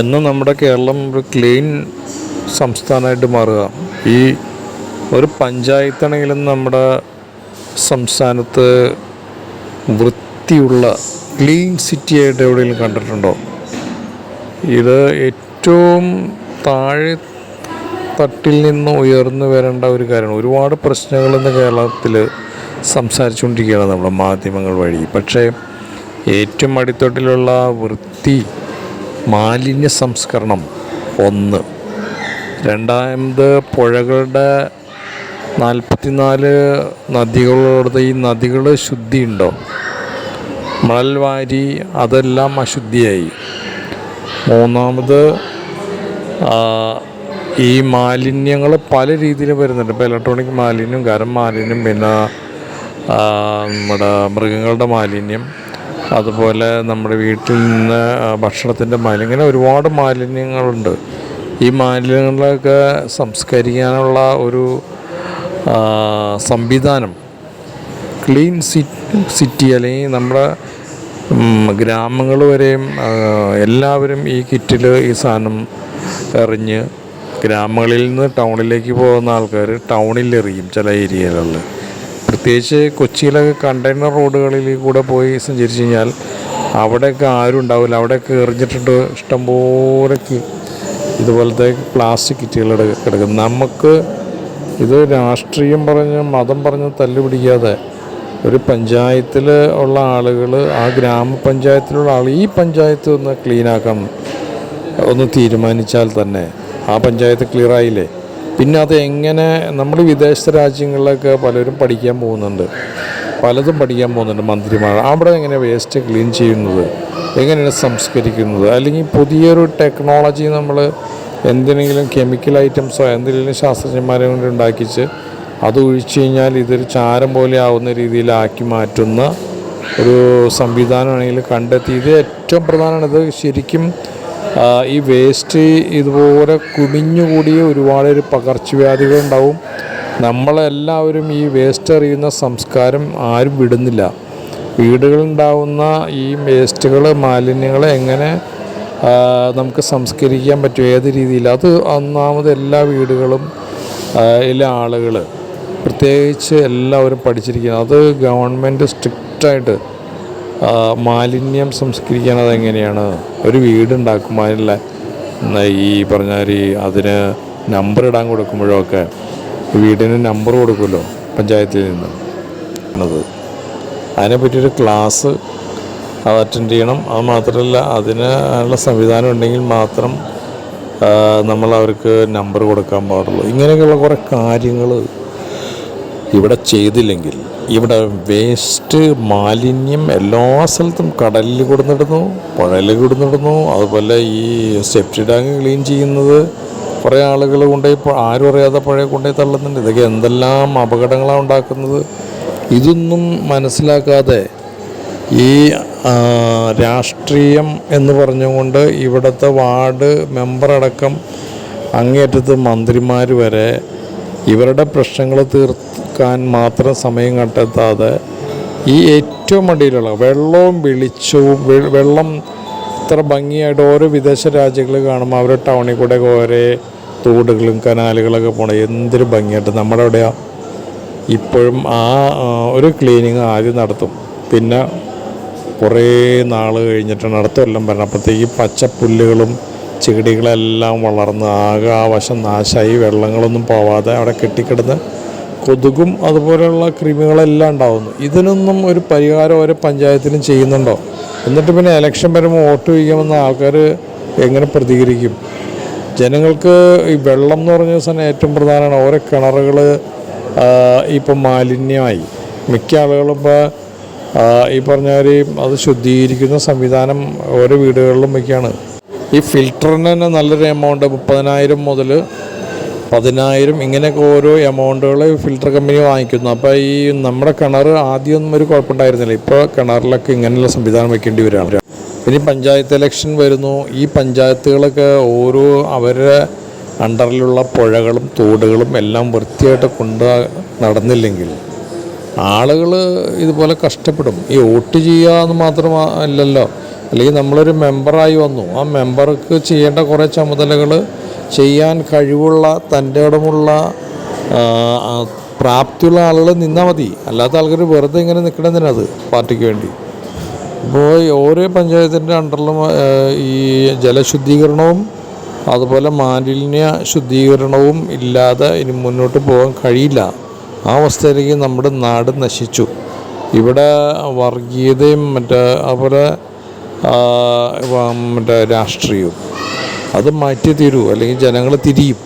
എന്ന് നമ്മുടെ കേരളം ഒരു ക്ലീൻ സംസ്ഥാനമായിട്ട് മാറുക. ഈ ഒരു പഞ്ചായത്താണെങ്കിലും നമ്മുടെ സംസ്ഥാനത്ത് വൃത്തിയുള്ള ക്ലീൻ സിറ്റി ആയിട്ട് എവിടെയെങ്കിലും കണ്ടിട്ടുണ്ടോ? ഇത് ഏറ്റവും താഴെ തട്ടിൽ നിന്ന് ഉയർന്നു വരേണ്ട ഒരു കാര്യമാണ്. ഒരുപാട് പ്രശ്നങ്ങൾ ഇന്ന് കേരളത്തിൽ സംസാരിച്ചുകൊണ്ടിരിക്കുകയാണ് നമ്മുടെ മാധ്യമങ്ങൾ വഴി. പക്ഷേ ഏറ്റവും അടിത്തട്ടിലുള്ള വൃത്തി മാലിന്യ സംസ്കരണം ഒന്ന്. രണ്ടാമത് പുഴകളുടെ നാൽപ്പത്തിനാല് നദികളോട് ഈ നദികൾ ശുദ്ധിയുണ്ടോ? മണൽ വാരി അതെല്ലാം അശുദ്ധിയായി. മൂന്നാമത് ഈ മാലിന്യങ്ങൾ പല രീതിയിൽ വരുന്നുണ്ട്. ഇപ്പോൾ ഇലക്ട്രോണിക് മാലിന്യം ഗരം മാലിന്യം പിന്നെ നമ്മുടെ മൃഗങ്ങളുടെ മാലിന്യം അതുപോലെ നമ്മുടെ വീട്ടിൽ നിന്ന് ഭക്ഷണത്തിന്റെ മാലിന്യം. ഇങ്ങനെ ഒരുപാട് മാലിന്യങ്ങളുണ്ട്. ഈ മാലിന്യങ്ങളൊക്കെ സംസ്കരിക്കാനുള്ള ഒരു സംവിധാനം ക്ലീൻ സിറ്റി അല്ലെങ്കിൽ നമ്മുടെ ഗ്രാമങ്ങൾ വരെയും എല്ലാവരും ഈ കിറ്റിൽ ഈ സാധനം എറിഞ്ഞ് ഗ്രാമങ്ങളിൽ നിന്ന് ടൗണിലേക്ക് പോകുന്ന ആൾക്കാർ ടൗണിൽ എറിയും ചില ഏരിയകളിൽ. പ്രത്യേകിച്ച് കൊച്ചിയിലൊക്കെ കണ്ടെയ്നർ റോഡുകളിൽ കൂടെ പോയി സഞ്ചരിച്ച് കഴിഞ്ഞാൽ അവിടെയൊക്കെ ആരും ഉണ്ടാവില്ല. അവിടെയൊക്കെ എറിഞ്ഞിട്ടുണ്ട് ഇഷ്ടംപോലെ ഇതുപോലത്തെ പ്ലാസ്റ്റിക് കിറ്റുകൾ കിടക്കും. നമുക്ക് ഇത് രാഷ്ട്രീയം പറഞ്ഞ് മതം പറഞ്ഞ് തല്ലുപിടിക്കാതെ ഒരു പഞ്ചായത്തിൽ ഉള്ള ആളുകൾ ആ ഗ്രാമപഞ്ചായത്തിലുള്ള ആൾ ഈ പഞ്ചായത്ത് ഒന്ന് ക്ലീനാക്കാൻ ഒന്ന് തീരുമാനിച്ചാൽ തന്നെ ആ പഞ്ചായത്ത് ക്ലിയർ ആയില്ലേ? പിന്നെ അത് എങ്ങനെ നമ്മൾ വിദേശ രാജ്യങ്ങളിലൊക്കെ പലരും പഠിക്കാൻ പോകുന്നുണ്ട്. പലതും പഠിക്കാൻ പോകുന്നുണ്ട് മന്ത്രിമാർ. അവിടെ എങ്ങനെ വേസ്റ്റ് ക്ലീൻ ചെയ്യുന്നത്? എങ്ങനെയാണ് സംസ്കരിക്കുന്നത്? അല്ലെങ്കിൽ പുതിയൊരു ടെക്നോളജി നമ്മൾ എന്തിനെങ്കിലും കെമിക്കൽ ഐറ്റംസോ എന്തെങ്കിലും ശാസ്ത്രജ്ഞന്മാരെ കൊണ്ട് ഉണ്ടാക്കിച്ച് അത് ഒഴിച്ചു കഴിഞ്ഞാൽ ഇതൊരു ചാരം പോലെ ആവുന്ന രീതിയിലാക്കി മാറ്റുന്ന ഒരു സംവിധാനമാണെങ്കിൽ കണ്ടെത്തി ഇത് ഏറ്റവും പ്രധാനമാണ് ഇത് ശരിക്കും ഈ വേസ്റ്റ് ഇതുപോലെ കുമിഞ്ഞുകൂടിയ ഒരുപാട് ഒരു പകർച്ചവ്യാധികൾ ഉണ്ടാവും നമ്മളെല്ലാവരും ഈ വേസ്റ്റ് എറിയുന്ന സംസ്കാരം ആരും വിടുന്നില്ല. വീടുകളുണ്ടാവുന്ന ഈ വേസ്റ്റുകൾ മാലിന്യങ്ങൾ എങ്ങനെ നമുക്ക് സംസ്കരിക്കാൻ പറ്റും? ഏത് രീതിയിൽ അത് ഒന്നാമത് എല്ലാ വീടുകളും എല്ലാ ആളുകൾ പ്രത്യേകിച്ച് എല്ലാവരും പഠിച്ചിരിക്കുന്നത്. അത് ഗവൺമെന്റ് സ്ട്രിക്റ്റായിട്ട് മാലിന്യം സംസ്കരിക്കണത് എങ്ങനെയാണ്? ഒരു വീടുണ്ടാക്കുമ്പോൾ അതിനുള്ള ഈ പറഞ്ഞാൽ ഈ അതിന് നമ്പർ ഇടാൻ കൊടുക്കുമ്പോഴൊക്കെ വീടിന് നമ്പർ കൊടുക്കുമല്ലോ പഞ്ചായത്തിൽ നിന്ന്. അത് അതിനെപ്പറ്റിയൊരു ക്ലാസ് അത് അറ്റൻഡ് ചെയ്യണം. അത് മാത്രമല്ല അതിന് ഉള്ള സംവിധാനം ഉണ്ടെങ്കിൽ മാത്രം നമ്മൾ അവർക്ക് നമ്പർ കൊടുക്കാൻ പാടുള്ളൂ. ഇങ്ങനെയൊക്കെയുള്ള കുറേ കാര്യങ്ങൾ ഇവിടെ ചെയ്തില്ലെങ്കിൽ ഇവിടെ വേസ്റ്റ് മാലിന്യം എല്ലാ സ്ഥലത്തും കടലിൽ കൊടുന്നിടുന്നു പുഴയിൽ കൊടുന്നിടുന്നു. അതുപോലെ ഈ സെപ്റ്റി ടാങ്ക് ക്ലീൻ ചെയ്യുന്നത് കുറേ ആളുകൾ കൊണ്ടുപോയി ആരും അറിയാതെ പുഴയെ കൊണ്ടുപോയി തള്ളുന്നുണ്ട്. ഇതൊക്കെ എന്തെല്ലാം അപകടങ്ങളാണ് ഉണ്ടാക്കുന്നത്? ഇതൊന്നും മനസ്സിലാക്കാതെ ഈ രാഷ്ട്രീയം എന്ന് പറഞ്ഞുകൊണ്ട് ഇവിടുത്തെ വാർഡ് മെമ്പറടക്കം അങ്ങേറ്റത്ത് മന്ത്രിമാർ വരെ ഇവരുടെ പ്രശ്നങ്ങൾ തീർക്കാൻ മാത്രം സമയം കണ്ടെത്താതെ ഈ ഏറ്റവും അടിയിലുള്ള വെള്ളവും വെളിച്ചവും വെള്ളം ഇത്ര ഭംഗിയായിട്ട് ഓരോ വിദേശ രാജ്യങ്ങൾ കാണുമ്പോൾ അവരുടെ ടൗണിൽ കൂടെ ഓരോ തോടുകളും കനാലുകളൊക്കെ പോകണം എന്തൊരു ഭംഗിയായിട്ട് നമ്മുടെ അവിടെയാ. ഇപ്പോഴും ആ ഒരു ക്ലീനിങ് ആദ്യം നടത്തും. പിന്നെ കുറേ നാൾ കഴിഞ്ഞിട്ടാണ് അടുത്ത കൊല്ലം വരണം. അപ്പോഴത്തേക്ക് പച്ചപ്പുല്ലുകളും ചെടികളെല്ലാം വളർന്ന് ആകെ ആ വശം നാശമായി വെള്ളങ്ങളൊന്നും പോവാതെ അവിടെ കെട്ടിക്കിടന്ന് കൊതുകും അതുപോലെയുള്ള കൃമികളെല്ലാം ഉണ്ടാവുന്നു. ഇതിനൊന്നും ഒരു പരിഹാരം ഓരോ പഞ്ചായത്തിലും ചെയ്യുന്നുണ്ടോ? എന്നിട്ട് പിന്നെ ഇലക്ഷൻ വരുമ്പോൾ വോട്ട് ചോദിക്കാമെന്ന ആൾക്കാർ എങ്ങനെ പ്രതികരിക്കും? ജനങ്ങൾക്ക് ഈ വെള്ളം എന്ന് പറഞ്ഞ സാധനം ഏറ്റവും പ്രധാനമാണ്. ഓരോ കിണറുകൾ ഇപ്പം മാലിന്യമായി. മിക്ക ആളുകളും ഇപ്പോൾ ഈ പറഞ്ഞ അത് ശുദ്ധീകരിക്കുന്ന സംവിധാനം ഓരോ വീടുകളിലും വയ്ക്കുകയാണ്. ഈ ഫിൽറ്ററിന് തന്നെ നല്ലൊരു എമൗണ്ട് മുപ്പതിനായിരം മുതൽ പതിനായിരം ഇങ്ങനെയൊക്കെ ഓരോ എമൗണ്ടുകൾ ഫിൽറ്റർ കമ്പനി വാങ്ങിക്കുന്നു. അപ്പോൾ ഈ നമ്മുടെ കിണർ ആദ്യമൊന്നും ഒരു കുഴപ്പമുണ്ടായിരുന്നില്ല. ഇപ്പോൾ കിണറിലൊക്കെ ഇങ്ങനെയുള്ള സംവിധാനം വെക്കേണ്ടി വരികയാണ്. ഇനി പഞ്ചായത്ത് ഇലക്ഷൻ വരുന്നു. ഈ പഞ്ചായത്തുകളൊക്കെ ഓരോ അവരുടെ അണ്ടറിലുള്ള പുഴകളും തോടുകളും എല്ലാം വൃത്തിയായിട്ട് കൊണ്ട് നടന്നില്ലെങ്കിൽ ആളുകൾ ഇതുപോലെ കഷ്ടപ്പെടും. ഈ വോട്ട് ചെയ്യുക എന്ന് മാത്രമല്ലല്ലോ അല്ലെങ്കിൽ നമ്മളൊരു മെമ്പറായി വന്നു. ആ മെമ്പർക്ക് ചെയ്യേണ്ട കുറേ ചുമതലകൾ ചെയ്യാൻ കഴിവുള്ള തന്റെ ഇടമുള്ള പ്രാപ്തിയുള്ള ആളുകൾ നിന്നാൽ മതി. അല്ലാത്ത ആൾക്കാർ വെറുതെ ഇങ്ങനെ നിൽക്കണമെന്നതിനത് പാർട്ടിക്ക് വേണ്ടി? ഇപ്പോൾ ഓരോ പഞ്ചായത്തിന്റെ അണ്ടറിലും ഈ ജലശുദ്ധീകരണവും അതുപോലെ മാലിന്യ ശുദ്ധീകരണവും ഇല്ലാതെ ഇനി മുന്നോട്ട് പോകാൻ കഴിയില്ല. ആ അവസ്ഥയിലേക്ക് നമ്മുടെ നാട് നശിച്ചു. ഇവിടെ വർഗീയതയും മറ്റേ അതുപോലെ മറ്റേ രാഷ്ട്രീയവും അത് മാറ്റി തീരൂ അല്ലെങ്കിൽ ജനങ്ങൾ തിരിയും.